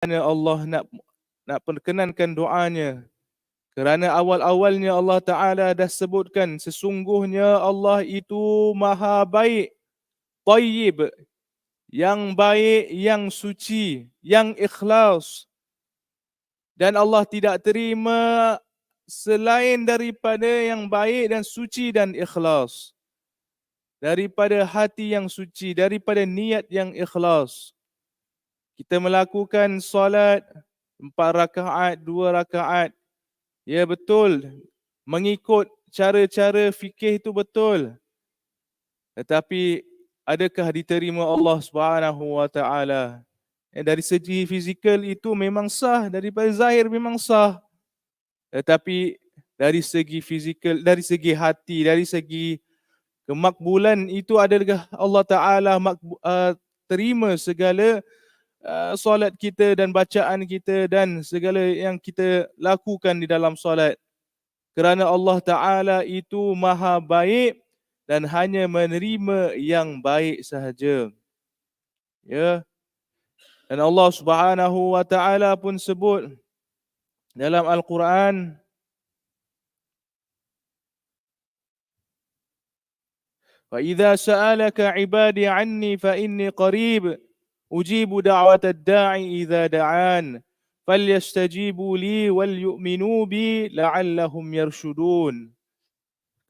Allah nak nak perkenankan doanya. Kerana awal-awalnya Allah Ta'ala dah sebutkan sesungguhnya Allah itu maha baik, tayyib, yang baik, yang suci, yang ikhlas. Dan Allah tidak terima selain daripada yang baik dan suci dan ikhlas. Daripada hati yang suci, daripada niat yang ikhlas. Kita melakukan solat empat rakaat, dua rakaat. Ya betul, mengikut cara-cara fikih itu betul. Tetapi adakah diterima Allah Subhanahu wa taala? Eh, dari segi fizikal itu memang sah, daripada zahir memang sah. Tetapi dari segi fizikal, dari segi hati, dari segi kemakbulan itu adakah Allah Taala uh, terima segala uh, solat kita dan bacaan kita dan segala yang kita lakukan di dalam solat. Kerana Allah Taala itu maha baik dan hanya menerima yang baik sahaja. Ya. Dan Allah Subhanahu wa taala pun sebut dalam Al-Quran فإذا سألك عبادي عني فإني قريب أجيب دعوة الداعي إذا دعان li wal yu'minu bi la'allahum yarshudun.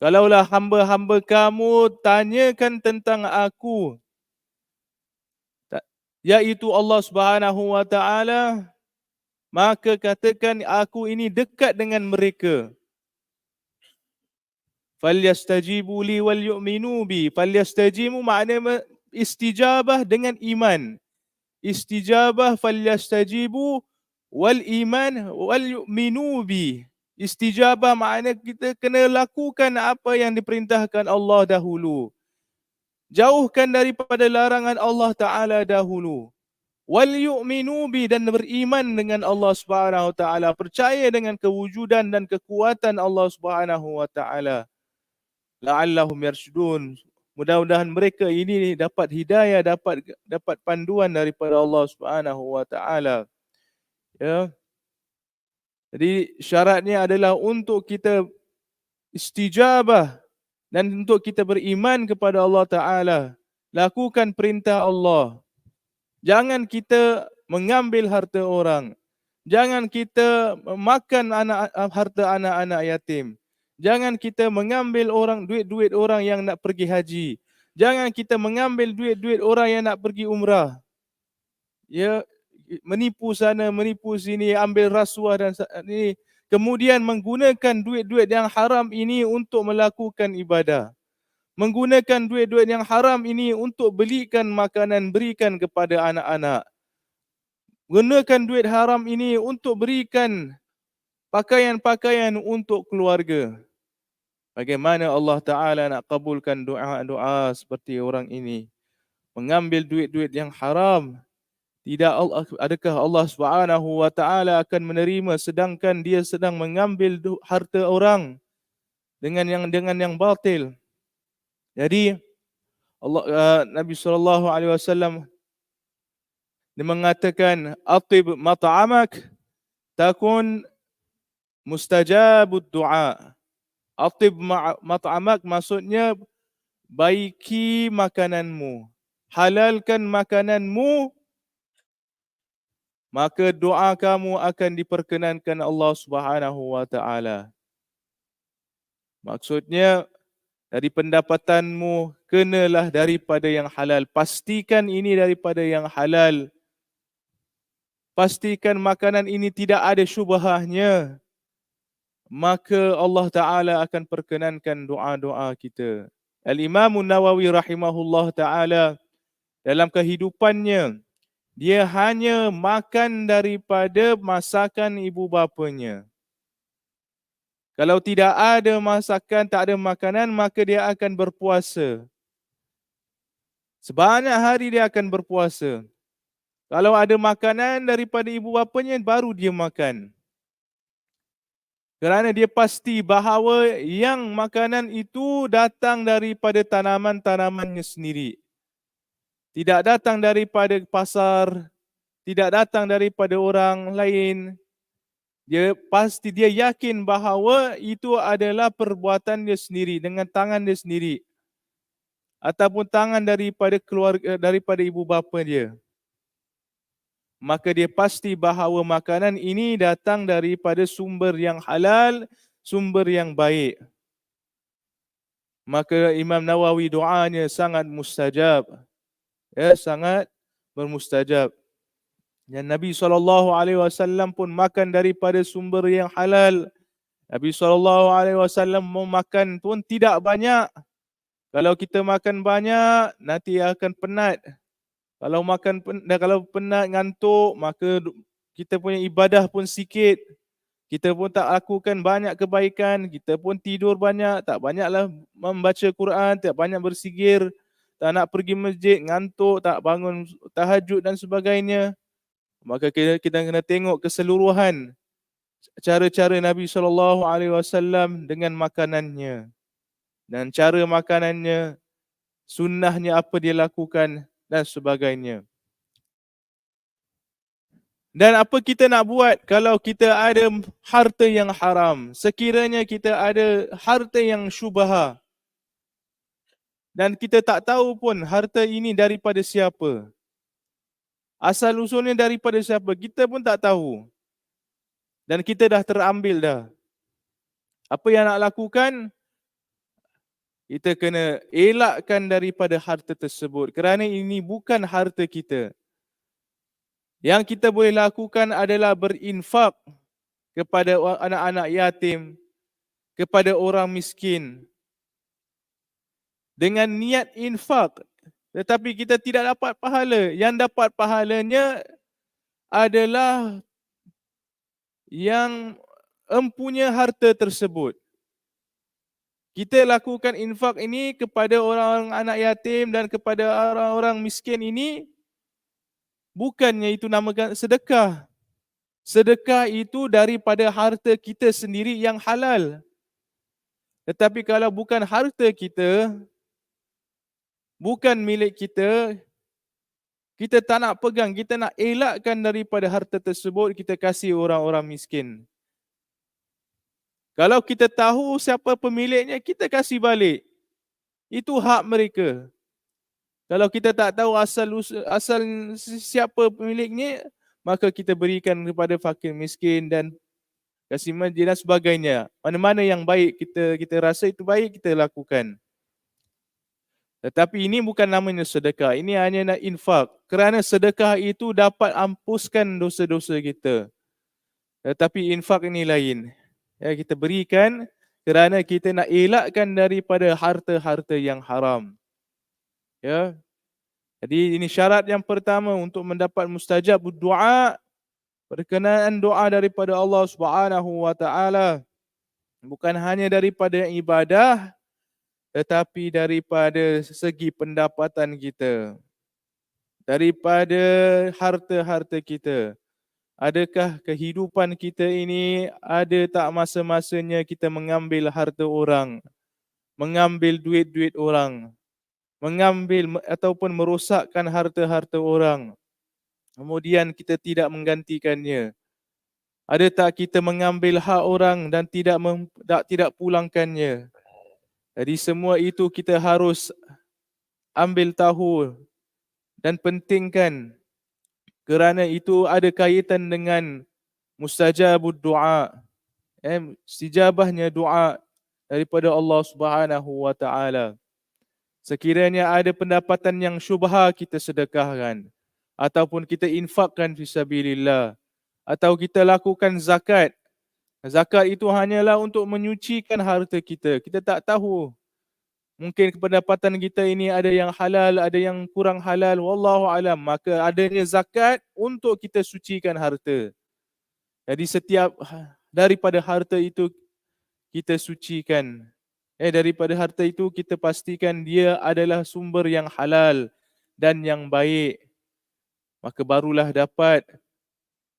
Kalaulah hamba-hamba kamu tanyakan tentang aku yaitu Allah Subhanahu wa taala maka katakan aku ini dekat dengan mereka. Falyastajibu li wal yu'minu bi. Falyastajimu maknanya istijabah dengan iman. Istijabah falyastajibu wal iman wal yu'minu bi. Istijabah makna kita kena lakukan apa yang diperintahkan Allah dahulu. Jauhkan daripada larangan Allah Ta'ala dahulu wal yu'minu bi dan beriman dengan Allah Subhanahu wa taala percaya dengan kewujudan dan kekuatan Allah Subhanahu wa taala la'allahum yarshudun mudah-mudahan mereka ini dapat hidayah dapat dapat panduan daripada Allah Subhanahu wa taala ya jadi syaratnya adalah untuk kita istijabah dan untuk kita beriman kepada Allah taala lakukan perintah Allah Jangan kita mengambil harta orang. Jangan kita makan anak harta anak-anak yatim. Jangan kita mengambil orang duit-duit orang yang nak pergi haji. Jangan kita mengambil duit-duit orang yang nak pergi umrah. Ya, menipu sana, menipu sini, ambil rasuah dan ini. Kemudian menggunakan duit-duit yang haram ini untuk melakukan ibadah menggunakan duit-duit yang haram ini untuk belikan makanan berikan kepada anak-anak. Gunakan duit haram ini untuk berikan pakaian-pakaian untuk keluarga. Bagaimana Allah Ta'ala nak kabulkan doa-doa seperti orang ini? Mengambil duit-duit yang haram. Tidak Allah, adakah Allah Subhanahu wa taala akan menerima sedangkan dia sedang mengambil harta orang dengan yang dengan yang batil. Jadi Allah uh, Nabi sallallahu alaihi wasallam dia mengatakan atib mat'amak takun mustajabud du'a. Atib mat'amak maksudnya baiki makananmu. Halalkan makananmu maka doa kamu akan diperkenankan Allah Subhanahu wa taala. Maksudnya dari pendapatanmu kenalah daripada yang halal pastikan ini daripada yang halal pastikan makanan ini tidak ada syubhahnya maka Allah taala akan perkenankan doa-doa kita Al Imam Nawawi rahimahullah taala dalam kehidupannya dia hanya makan daripada masakan ibu bapanya kalau tidak ada masakan, tak ada makanan, maka dia akan berpuasa. Sebanyak hari dia akan berpuasa. Kalau ada makanan daripada ibu bapanya, baru dia makan. Kerana dia pasti bahawa yang makanan itu datang daripada tanaman-tanamannya sendiri. Tidak datang daripada pasar, tidak datang daripada orang lain. Dia pasti dia yakin bahawa itu adalah perbuatan dia sendiri dengan tangan dia sendiri ataupun tangan daripada keluarga daripada ibu bapa dia. Maka dia pasti bahawa makanan ini datang daripada sumber yang halal, sumber yang baik. Maka Imam Nawawi doanya sangat mustajab. Ya, sangat bermustajab. Dan Nabi SAW pun makan daripada sumber yang halal. Nabi SAW mau makan pun tidak banyak. Kalau kita makan banyak, nanti akan penat. Kalau makan dan kalau penat ngantuk, maka kita punya ibadah pun sikit. Kita pun tak lakukan banyak kebaikan, kita pun tidur banyak, tak banyaklah membaca Quran, tak banyak bersigir, tak nak pergi masjid, ngantuk, tak bangun tahajud dan sebagainya maka kita, kita kena tengok keseluruhan cara-cara Nabi sallallahu alaihi wasallam dengan makanannya dan cara makanannya sunnahnya apa dia lakukan dan sebagainya dan apa kita nak buat kalau kita ada harta yang haram sekiranya kita ada harta yang syubha dan kita tak tahu pun harta ini daripada siapa Asal usulnya daripada siapa kita pun tak tahu. Dan kita dah terambil dah. Apa yang nak lakukan? Kita kena elakkan daripada harta tersebut. Kerana ini bukan harta kita. Yang kita boleh lakukan adalah berinfak kepada anak-anak yatim, kepada orang miskin. Dengan niat infak, tetapi kita tidak dapat pahala. Yang dapat pahalanya adalah yang empunya harta tersebut. Kita lakukan infak ini kepada orang-orang anak yatim dan kepada orang-orang miskin ini bukannya itu namakan sedekah. Sedekah itu daripada harta kita sendiri yang halal. Tetapi kalau bukan harta kita, bukan milik kita, kita tak nak pegang, kita nak elakkan daripada harta tersebut, kita kasih orang-orang miskin. Kalau kita tahu siapa pemiliknya, kita kasih balik. Itu hak mereka. Kalau kita tak tahu asal asal siapa pemiliknya, maka kita berikan kepada fakir miskin dan kasih masjid dan sebagainya. Mana-mana yang baik kita kita rasa itu baik kita lakukan. Tetapi ini bukan namanya sedekah. Ini hanya nak infak. Kerana sedekah itu dapat ampuskan dosa-dosa kita. Tetapi infak ini lain. Ya, kita berikan kerana kita nak elakkan daripada harta-harta yang haram. Ya. Jadi ini syarat yang pertama untuk mendapat mustajab doa berkenaan doa daripada Allah Subhanahu wa taala bukan hanya daripada ibadah tetapi daripada segi pendapatan kita daripada harta-harta kita adakah kehidupan kita ini ada tak masa-masanya kita mengambil harta orang mengambil duit-duit orang mengambil ataupun merosakkan harta-harta orang kemudian kita tidak menggantikannya? Ada tak kita mengambil hak orang dan tidak mem, tak, tidak pulangkannya? Jadi semua itu kita harus ambil tahu dan pentingkan kerana itu ada kaitan dengan mustajabud doa. Eh, istijabahnya doa daripada Allah Subhanahu wa taala. Sekiranya ada pendapatan yang syubha kita sedekahkan ataupun kita infakkan fi sabilillah atau kita lakukan zakat Zakat itu hanyalah untuk menyucikan harta kita. Kita tak tahu. Mungkin pendapatan kita ini ada yang halal, ada yang kurang halal. Wallahu alam. Maka adanya zakat untuk kita sucikan harta. Jadi setiap daripada harta itu kita sucikan. Eh daripada harta itu kita pastikan dia adalah sumber yang halal dan yang baik. Maka barulah dapat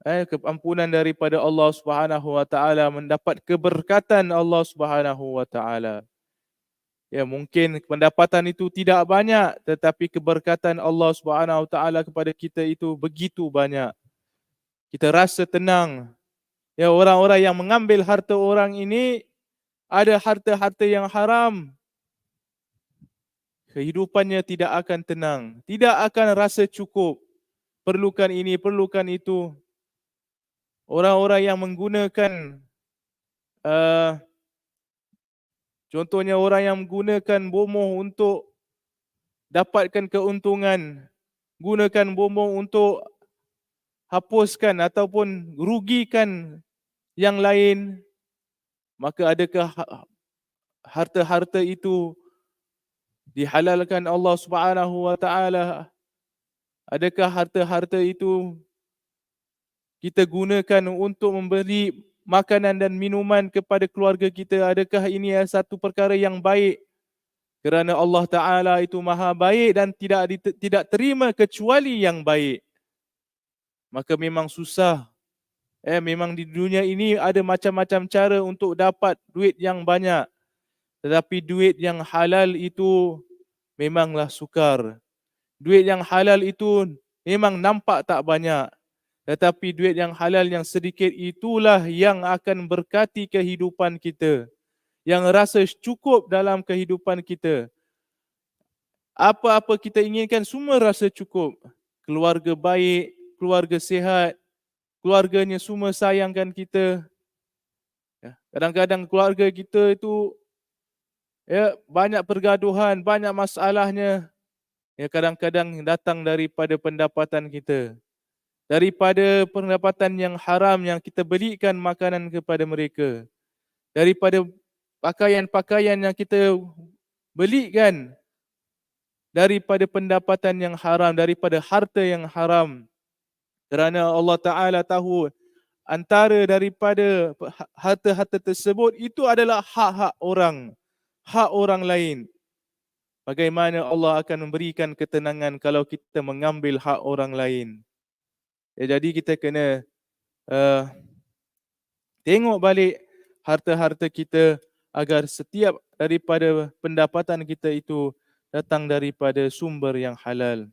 eh, keampunan daripada Allah Subhanahu wa taala mendapat keberkatan Allah Subhanahu wa taala ya mungkin pendapatan itu tidak banyak tetapi keberkatan Allah Subhanahu taala kepada kita itu begitu banyak kita rasa tenang. Ya orang-orang yang mengambil harta orang ini ada harta-harta yang haram. Kehidupannya tidak akan tenang, tidak akan rasa cukup. Perlukan ini, perlukan itu. Orang-orang yang menggunakan uh, contohnya orang yang menggunakan bomoh untuk dapatkan keuntungan, gunakan bomoh untuk hapuskan ataupun rugikan yang lain, maka adakah ha-, harta-harta itu dihalalkan Allah Subhanahu wa taala? Adakah harta-harta itu kita gunakan untuk memberi makanan dan minuman kepada keluarga kita? Adakah ini satu perkara yang baik? Kerana Allah Taala itu Maha baik dan tidak tidak terima kecuali yang baik maka memang susah. Eh memang di dunia ini ada macam-macam cara untuk dapat duit yang banyak. Tetapi duit yang halal itu memanglah sukar. Duit yang halal itu memang nampak tak banyak. Tetapi duit yang halal yang sedikit itulah yang akan berkati kehidupan kita. Yang rasa cukup dalam kehidupan kita. Apa-apa kita inginkan semua rasa cukup. Keluarga baik, keluarga sihat, keluarganya semua sayangkan kita. Ya, kadang-kadang keluarga kita itu ya banyak pergaduhan, banyak masalahnya. Ya kadang-kadang datang daripada pendapatan kita. Daripada pendapatan yang haram yang kita belikan makanan kepada mereka. Daripada pakaian-pakaian yang kita belikan daripada pendapatan yang haram, daripada harta yang haram. Kerana Allah Ta'ala tahu antara daripada harta-harta tersebut itu adalah hak-hak orang. Hak orang lain. Bagaimana Allah akan memberikan ketenangan kalau kita mengambil hak orang lain. Ya, jadi kita kena uh, tengok balik harta-harta kita agar setiap daripada pendapatan kita itu datang daripada sumber yang halal.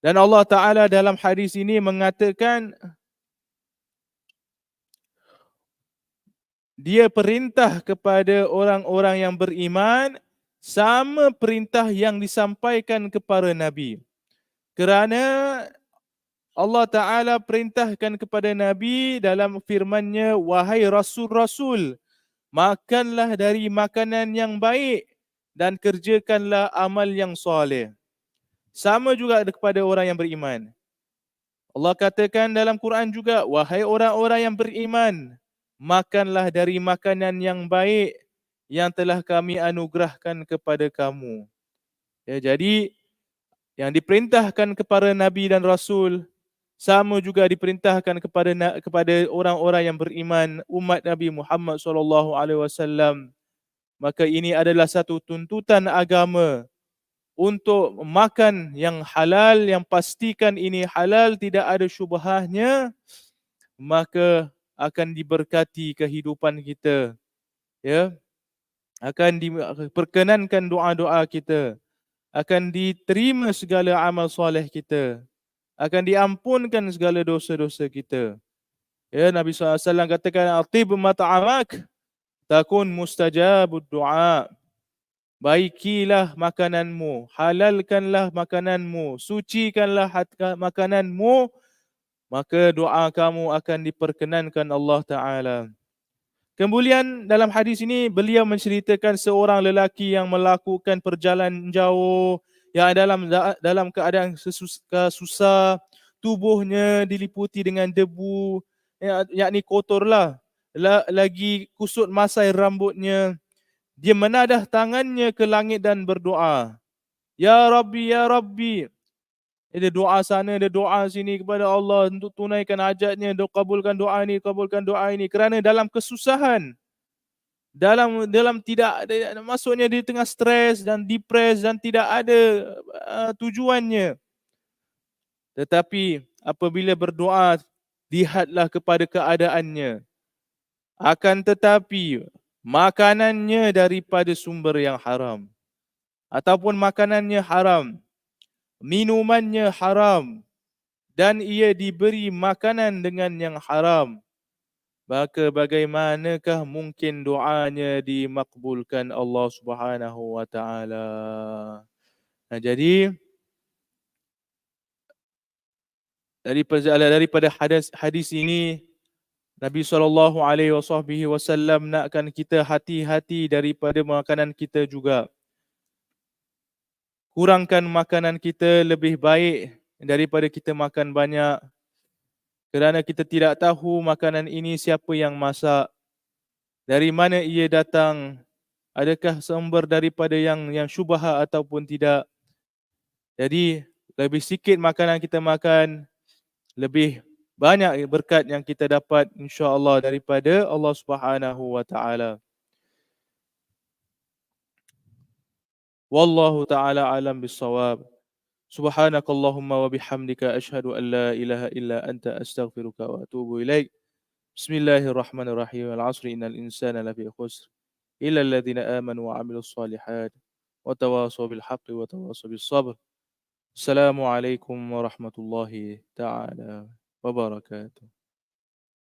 Dan Allah Ta'ala dalam hadis ini mengatakan dia perintah kepada orang-orang yang beriman sama perintah yang disampaikan kepada Nabi. Kerana Allah Ta'ala perintahkan kepada Nabi dalam firmannya, Wahai Rasul-Rasul, makanlah dari makanan yang baik dan kerjakanlah amal yang soleh. Sama juga kepada orang yang beriman. Allah katakan dalam Quran juga, wahai orang-orang yang beriman, makanlah dari makanan yang baik yang telah kami anugerahkan kepada kamu. Ya, jadi yang diperintahkan kepada Nabi dan Rasul sama juga diperintahkan kepada kepada orang-orang yang beriman umat Nabi Muhammad sallallahu alaihi wasallam. Maka ini adalah satu tuntutan agama untuk makan yang halal yang pastikan ini halal tidak ada syubhahnya maka akan diberkati kehidupan kita ya. Akan diperkenankan doa-doa kita. Akan diterima segala amal soleh kita akan diampunkan segala dosa-dosa kita ya Nabi SAW katakan atib mata'amak takun mustajabud du'a baikilah makananmu, halalkanlah makananmu, sucikanlah makananmu, maka doa kamu akan diperkenankan Allah Ta'ala. Kemudian dalam hadis ini beliau menceritakan seorang lelaki yang melakukan perjalanan jauh yang dalam dalam keadaan susah, tubuhnya diliputi dengan debu, yakni kotorlah, lagi kusut masai rambutnya, dia menadah tangannya ke langit dan berdoa. Ya Rabbi, Ya Rabbi. Dia doa sana, dia doa sini kepada Allah untuk tunaikan hajatnya. Dia kabulkan doa ini, kabulkan doa ini. Kerana dalam kesusahan, dalam dalam tidak maksudnya di tengah stres dan depres dan tidak ada uh, tujuannya. Tetapi apabila berdoa, lihatlah kepada keadaannya. Akan tetapi makanannya daripada sumber yang haram ataupun makanannya haram minumannya haram dan ia diberi makanan dengan yang haram maka bagaimanakah mungkin doanya dimakbulkan Allah Subhanahu wa taala? Nah, jadi daripada daripada hadis hadis ini Nabi sallallahu alaihi wasallam nakkan kita hati-hati daripada makanan kita juga. Kurangkan makanan kita lebih baik daripada kita makan banyak kerana kita tidak tahu makanan ini siapa yang masak dari mana ia datang adakah sumber daripada yang yang syubha ataupun tidak. Jadi lebih sikit makanan kita makan lebih banyak berkat yang kita dapat insya-Allah daripada Allah Subhanahu wa taala. Wallahu taala alam bisawab سبحانك اللهم وبحمدك أشهد أن لا إله إلا أنت أستغفرك وأتوب إليك. بسم الله الرحمن الرحيم. العصر. إن الإنسان لفي خسر إلا الذين آمنوا وعملوا الصالحات وتواصوا بالحق وتواصوا بالصبر. السلام عليكم ورحمة الله تعالى وبركاته.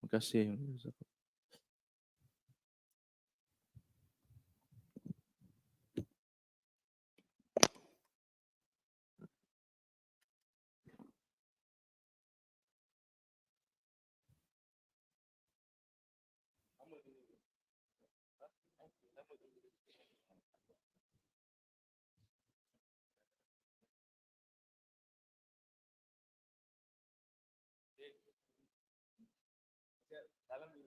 Terima da lo.